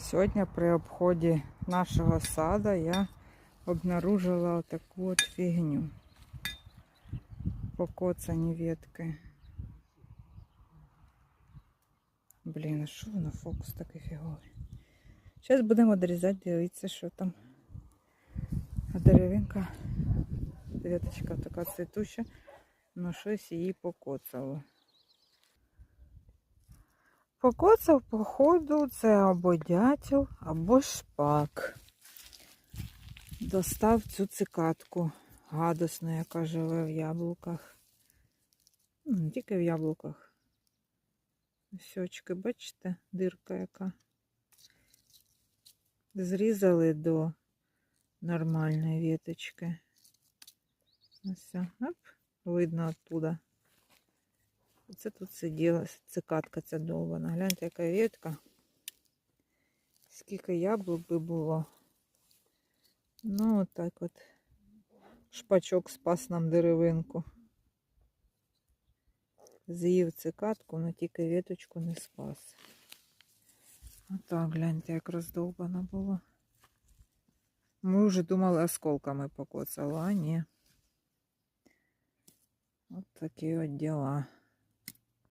Сьогодні при обході нашого сада я обнаружила таку от фігню. Покоцані ветки. Блін, а що воно фокус такий фіговий? Зараз будемо дорізати, дивитися, що там. А деревинка, веточка така цвітуща, але щось її покоцало. Покоцав, походу, це або дятел, або шпак. Достав цю цикатку гадосну, яка живе в яблуках. Ну, Не тільки в яблуках. Сьочки, бачите, дирка яка. Зрізали до нормальної веточки. Ось, оп, видно оттуда. Це тут сиділа цикатка ця довбана. Гляньте, яка ветка. Скільки яблук би було. Ну, отак от. Шпачок спас нам деревинку. З'їв цикатку, але тільки веточку не спас. Отак, гляньте, як роздовбана була. Ми вже думали, осколками покоцала, а ні. От такі от діла.